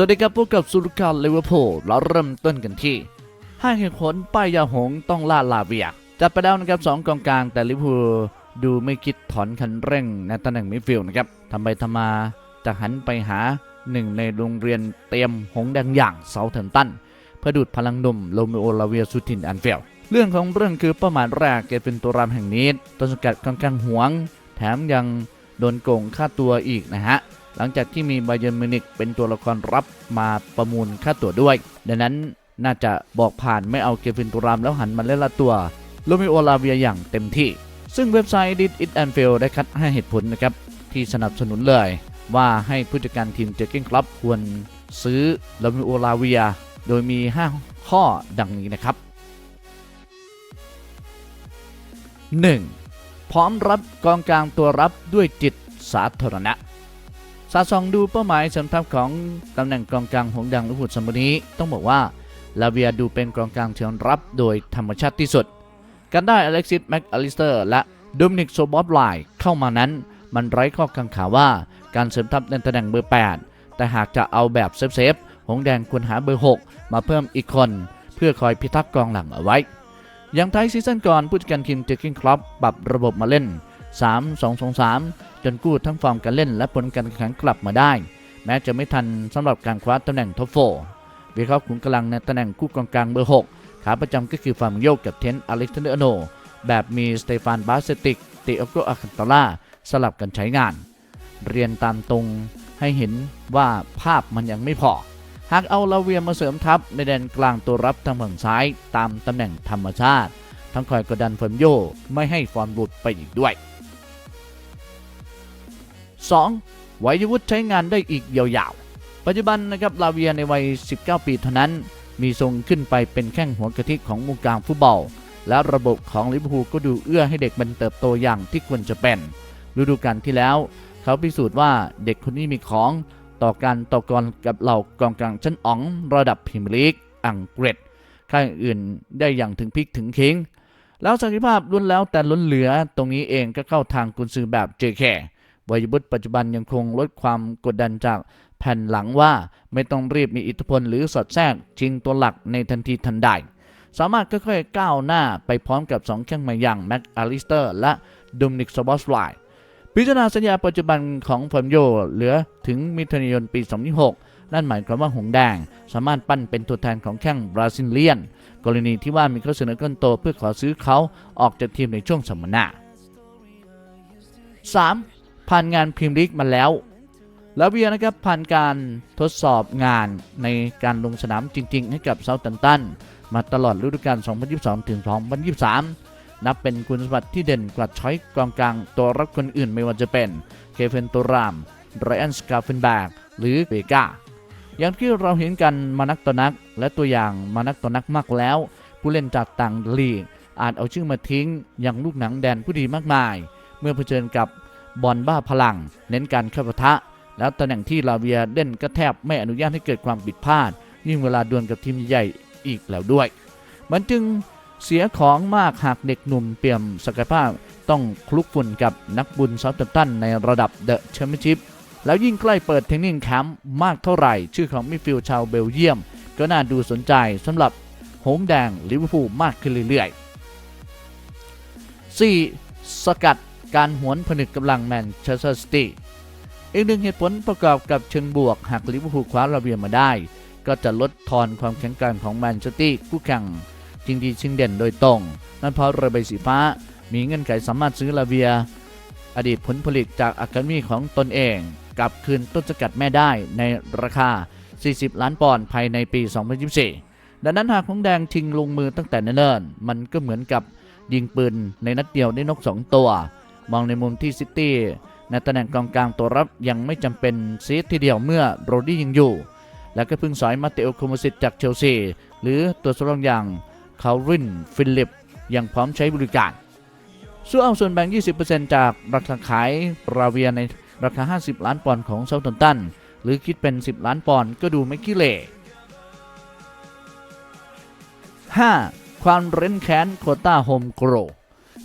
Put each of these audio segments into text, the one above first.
สวัสดีครับพบกับสุรการลิเวอร์พูลเราเริ่มต้นกันที่ห้าเหตุผลป้ายยาหงต้องล่าลาเวีย จัดไปแล้วนะครับสองกองกลางแต่ลิเวอร์พูลดูไม่คิดถอนคันเร่งในตำแหน่งมิดฟิลด์นะครับทำไปทำมาจะหันไปหาหนึ่งในโรงเรียนเตรียมหงแดงอย่างเซาเทิร์นตันเพื่อดูดพลังหนุ่มโรเมโอลาเวียสุทินอันเฟลเรื่องของเรื่องคือเป้าหมายแรกแกเป็นตัวรำแห่งนี้ต้นสกัดกองกลางหวง แถมยังโดนโกงค่าตัวอีกนะฮะ หลังจากที่มีบาเยิร์นมิวนิกเป็นตัวละครรับมาประมูลค่าตั๋วด้วย ดังนั้นน่าจะบอกผ่านไม่เอาเกฟินตุรามแล้วหันมาเล่นละตัวโรมิโอลาเวียอย่างเต็มที่ ซึ่งเว็บไซต์ Did It and Fail ได้คัดให้เหตุผลนะครับ ที่สนับสนุนเลย ว่าให้ผู้จัดการทีมเจอเก้งคลับควรซื้อโรมิโอลาเวีย โดยมี 5 ข้อดังนี้นะครับ 1. พร้อมรับกองกลางตัวรับด้วยจิตสาธารณะ สาดส่องดูเป้าหมายเสริมทัพของตำแหน่งกองกลางหงดังลูกหุดสมนี้ต้องบอกว่าลาเวียดูเป็นกองกลางเชิงรับโดยธรรมชาติที่สุด การได้อเล็กซิสแม็กอลิสเตอร์และโดมินิกโซบอสไลเข้ามานั้น มันไร้ข้อกังขาว่าการเสริมทัพในตำแหน่งเบอร์ 8 แต่หากจะเอาแบบเซฟๆหงแดงควรหาเบอร์ 6 มาเพิ่มอีกคน เพื่อคอยพิทักษ์กองหลังเอาไว้ อย่างท้ายซีซั่นก่อนผู้จัดการทีมเจอร์กินคลับปรับระบบมาเล่น 3-2-2-3จนกู้ทั้งฟอร์มการเล่นและผลการแข่งขันกลับมาได้ แม้จะไม่ทันสำหรับการคว้าตำแหน่งท็อปโฟวิเคราะห์ขุนกำลังในตำแหน่งคู่กองกลางเบอร์6ขาประจำก็คือฟาร์มโยกกับเทนอเล็กซานเดอร์โน แบบมีสเตฟานบาสเซติกติโอโกอาคันตาล่าสลับกันใช้งาน เรียนตามตรงให้เห็นว่าภาพมันยังไม่พอ หากเอาลาเวียมาเสริมทัพในแดนกลางตัวรับทางฝั่งซ้ายตามตำแหน่งธรรมชาติ ทั้งคอยกดดันเฟิร์มโยไม่ให้ฟอร์มหลุดไปอีกด้วย 2. วัยวุฒิใช้งานได้อีกยาวๆ ปัจจุบันนะครับลาเวียในวัย 19 ปีเท่านั้น มีทรงขึ้นไปเป็นแข้งหัวกะทิของวงการฟุตบอล และระบบของลิเวอร์พูลก็ดูเอื้อให้เด็กมันเติบโตอย่างที่ควรจะเป็น ฤดูกาลที่แล้ว เขาพิสูจน์ว่าเด็กคนนี้มีของต่อการต่อกรกับเหล่ากองกลางชั้นอ๋องระดับพรีเมียร์ลีกอังกฤษค่ายอื่นได้อย่างถึงพิกถึงคิงแล้วศักยภาพล้วนแล้วแต่ล้นเหลือตรงนี้เองก็เข้าทางกุนซือแบบเจแค วัยวุฒิปัจจุบันยังคงลดความกดดันจากแผ่นหลังว่าไม่ต้องรีบมีอิทธิพลหรือสอดแทรกชิงตัวหลักในทันทีทันใด สามารถค่อยๆก้าวหน้าไปพร้อมกับ2แข้งใหม่อย่างแม็กอาลิสเตอร์และโดมินิกซบอสไลพิจารณาสัญญาปัจจุบันของฟอร์มโยเหลือถึงมิถุนายนปี2026นั่นหมายความว่าหงแดง สามารถปั้นเป็นตัวแทนของแข้งบราซิลเลียน กรณีที่ว่ามีข้อเสนอก้นโตเพื่อขอซื้อเขาออกจากทีมในช่วงสัมมนา 3. ผ่านงานพรีเมียร์ลีกมาแล้ว แล้วเวียนะครับผ่านการทดสอบงานในการลงสนามจริง ๆ ให้กับเซาท์ตันตันมาตลอดฤดูกาล 2022 ถึง 2023 นับเป็นคุณสมบัติที่เด่นกว่าช้อยกองกลางตัวรับคนอื่นไม่ว่าจะเป็น เคเฟนโตรามไรอันสกาเฟนแบกหรือเบกาอย่างที่เราเห็นกันมานักต่อนัก และตัวอย่างมานักต่อนักมากแล้ว ผู้เล่นจากต่างลีกอาจเอาชื่อมาทิ้งอย่างลูกหนังแดนผู้ดีมากมาย เมื่อเผชิญกับ บอลบ้าพลัง เน้นการเข้าปะทะ แล้วตำแหน่งที่ลาเวียเล่นก็แทบไม่อนุญาตให้เกิดความผิดพลาด ยิ่งเวลาดวลกับทีมใหญ่อีกแล้วด้วย มันจึงเสียของมากหากเด็กหนุ่มเปี่ยมศักยภาพต้องคลุกฝุ่นกับนักบุญเซาท์แฮมตันในระดับเดอะแชมเปี้ยนชิพแล้วยิ่งใกล้เปิดเทนนิ่งแคมป์มากเท่าไหร่ ชื่อของมิฟิลชาวเบลเยียม ก็น่าดูสนใจสำหรับหงแดงลิเวอร์พูลมากขึ้นเรื่อยๆ 4. สกัด การหวนผนึกกำลังแมนเชสเตอร์ซิตี้อีกหนึ่งเหตุผลประกอบกับเชิงบวก หากลิเวอร์พูลคว้าลาเวียมาได้ ก็จะลดทอนความแข็งแกร่งของแมนเชสเตอร์คู่แข่งจริงดีชิงเด่นโดยตรง นั่นเพราะเรือใบสีฟ้า มีเงื่อนไขสามารถซื้อลาเวีย อดีตผลผลิตจากอะคาเดมีของตนเอง กลับคืนต้นสกัดแม่ได้ในราคา 40 ล้านปอนด์ภายในปี 2024 ดังนั้นหากของแดงชิงลงมือตั้งแต่เนิ่นๆมันก็เหมือนกับยิงปืนในนัดเดียวได้นก 2 ตัว มองในมุมที่ซิตี้ในตำแหน่งกองกลางตัวรับยังไม่จำเป็นซีทีเดียวเมื่อโรดี้ยังอยู่ แล้วก็เพิ่งสอยมาเตโอคโมซิตจากเชลซี หรือตัวสำรองอย่างคารินฟิลิปยังพร้อมใช้บริการส่วนเอาส่วนแบ่ง 20%จากราคาขายราเวียในราคา 50 ล้านปอนด์ของเซาท์ตันตัน หรือคิดเป็น 10 ล้านปอนด์ก็ดูไม่ขี้เหร่ 5. ความเร้นแค้นโคต้าโฮมโกร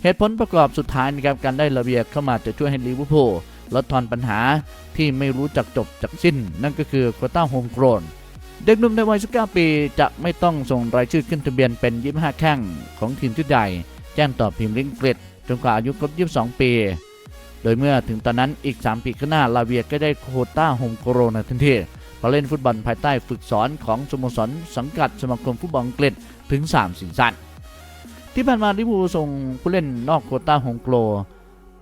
เหตุผลประกอบสุดท้ายนะครับการได้ลาเวียเข้ามาจะช่วยให้ลิเวอร์พูลลดทอนปัญหาที่ไม่รู้จักจบจักสิ้น นั่นก็คือโควต้าโฮมโกรนเด็กหนุ่มในวัย 19 ปีจะไม่ต้องส่งรายชื่อขึ้นทะเบียนเป็น 25 แข้งของทีมชุดใหญ่แจ้งต่อพิมพ์ลิงกฤษจนกว่าอายุครบ 22 ปี โดยเมื่อถึงตอนนั้นอีก 3 ปีข้างหน้าลาเวียก็ได้โคต้าโฮมโกรนทันทีเพราะเล่นฟุตบอลภายใต้ฝึกสอนของสโมสรสังกัดสมาคมฟุตบอลอังกฤษถึง3ซีซั่น ที่ผ่านมาลิเวอร์พูลส่งผู้เล่นนอกโควต้าโฮมโกร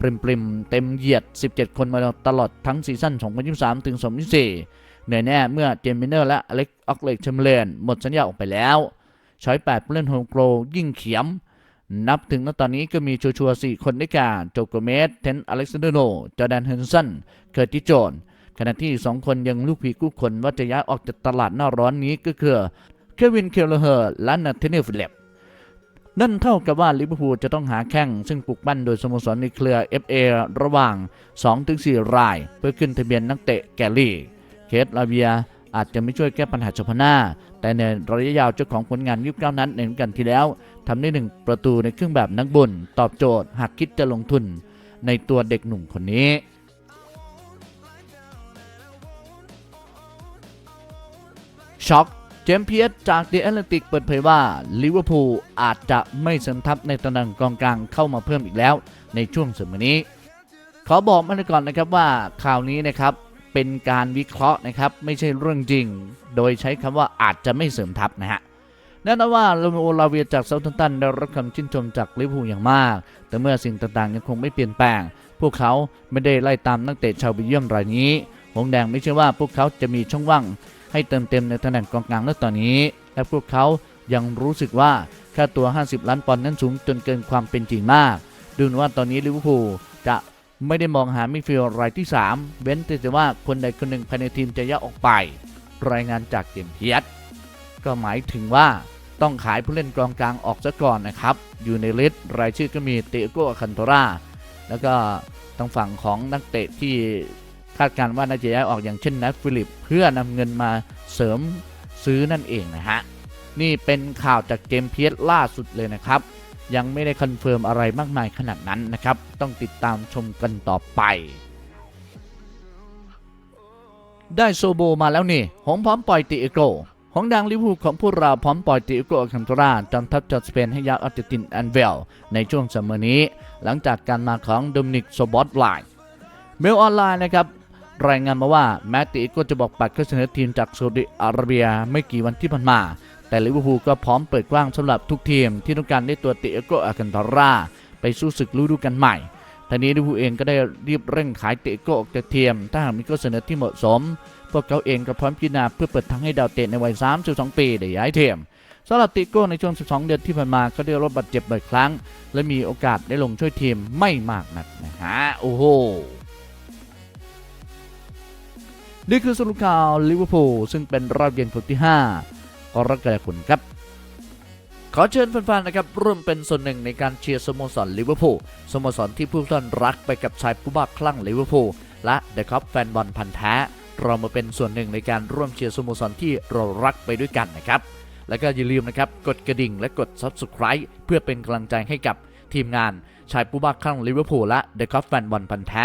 ปริมปริมๆเต็มเหยียด 17 คนมาตลอดทั้งซีซั่น 2023 ถึง 2024 เหนื่อยแน่เมื่อเจมมิเนอร์และอเล็กออกเล็กเชมเลนหมดสัญญาออกไปแล้วช้อย8ผู้เล่นโฮมโกรยิ่งเขียม นับถึงณตอนนี้ก็มีชัวร์ๆ4คนด้วยกันโจโกเมสเทนอเล็กซานเดโรจอแดนเฮนสันเคอร์ติโจนขณะที่ 2 คนยังลูกผีกู้คนว่าจะย้ายออกจากตลาดหน้าร้อนนี้ก็คือเควินเคลเลอร์และนาเทเนลฟิลเลป นั่นเท่ากับว่าลิเวอร์พูลจะต้องหาแข้งซึ่งปลูกปั้นโดยสโมสรในเครือ FA ระหว่าง 2-4 ราย เพื่อขึ้นทะเบียนนักเตะแกลลี่ เคสลาเวียอาจจะไม่ช่วยแก้ปัญหาเฉพาะหน้า แต่ในระยะยาวเจ้าของผลงานยุคเก้านั้นในกาลที่แล้วทำได้หนึ่งประตูในเครื่องแบบนักบุญตอบโจทย์หากคิดจะลงทุนในตัวเด็กหนุ่มคนนี้ช็อก จมส์เพียสจากเดอะแอตเลติกเปิดเผยว่าลิเวอร์พูลอาจจะไม่เสริมทัพในตำแหน่งกองกลางเข้ามาเพิ่มอีกแล้วในช่วงสมัยนี้ ขอบอกมาก่อนนะครับว่าข่าวนี้นะครับเป็นการวิเคราะห์นะครับไม่ใช่เรื่องจริง โดยใช้คำว่าอาจจะไม่เสริมทัพนะฮะแน่นอนว่าโรเมโอลาเวียจากเซาท์ตันได้รับคำชื่นชมจากลิเวอร์พูลอย่างมาก แต่เมื่อสิ่งต่างๆยังคงไม่เปลี่ยนแปลง พวกเขาไม่ได้ไล่ตามนักเตะชาวเบลเยียมรายนี้ หงแดงไม่เชื่อว่าพวกเขาจะมีช่องว่าง ให้เติมเต็มในตำแหน่งกองกลางณตอนนี้ และพวกเขายังรู้สึกว่าค่าตัว 50 ล้านปอนด์นั้นสูงจนเกินความเป็นจริงมาก ดูนว่าตอนนี้ลิเวอร์พูลจะไม่ได้มองหามิดฟิลด์รายที่ 3 เว้นแต่ว่าคนใดคนหนึ่งภายในทีมจะย้ายออกไป รายงานจากเจมเพียสก็หมายถึงว่าต้องขายผู้เล่นกองกลางออกซะก่อนนะครับ อยู่ในลิสต์รายชื่อก็มีเตโกอาคันโตราแล้วก็ทางฝั่งของนักเตะที่ คาดการณ์ว่าน่าจะย้ายออกอย่างเช่นนัทฟิลิป เพื่อนำเงินมาเสริมซื้อนั่นเองนะฮะ นี่เป็นข่าวจากเกมเพียสล่าสุดเลยนะครับ ยังไม่ได้คอนเฟิร์มอะไรมากมายขนาดนั้นนะครับ ต้องติดตามชมกันต่อไป ได้โซโบมาแล้วนี่ หงพร้อมปล่อยติเอโกหงดังลิเวอร์พูลของพวกเราพร้อมปล่อยติเอโกอคันตราจำทัพจากสเปนให้ยักษ์อาร์เจตินแอนเวล ในช่วงเสมอนี้ หลังจากการมาของโดมินิกโซบอตไลน์เมลออนไลน์นะครับ รายงานมาว่าแม้ติเอโกจะบอกปัดเข้าเสนอทีมจากซาอุดิอาระเบียไม่กี่วันที่ผ่านมา แต่ลิเวอร์พูลก็พร้อมเปิดกว้างสำหรับทุกทีมที่ต้องการได้ตัวติเอโกอาคันโตราไปสู้ศึกฤดูกาลใหม่ทางนี้ลิเวอร์พูลเองก็ได้รีบเร่งขายติเอโกออกจากทีมถ้าหากมีข้อเสนอที่เหมาะสม พวกเขาเองก็พร้อมพิจารณาเพื่อเปิดทางให้ดาวเตะในวัย 32 ปีได้ย้ายทีมสำหรับติโก้ในช่วง 12 เดือนที่ผ่านมาก็ได้รับบาดเจ็บบ่อยครั้ง และมีโอกาสได้ลงช่วยทีมไม่มากนักนะฮะโอ้โห นี่คือสรุปข่าวลิเวอร์พูลซึ่งเป็นรอบเย็นคนที่ 5 กรกฎาคมครับ ขอเชิญแฟนๆนะครับร่วมเป็นส่วนหนึ่งในการเชียร์สโมสรลิเวอร์พูลสโมสรที่ผู้ท่านรักไปกับชายผู้บ้าคลั่งลิเวอร์พูลและเดอะคัพแฟนบอลพันธ์แท้เรามาเป็นส่วนหนึ่งในการร่วมเชียร์สโมสรที่เรารักไปด้วยกันนะครับ แล้วก็อย่าลืมนะครับกดกระดิ่งและกด Subscribe เพื่อเป็นกำลังใจให้กับทีมงานชายผู้บ้าคลั่งลิเวอร์พูลและเดอะคัพแฟนบอลพันธ์แท้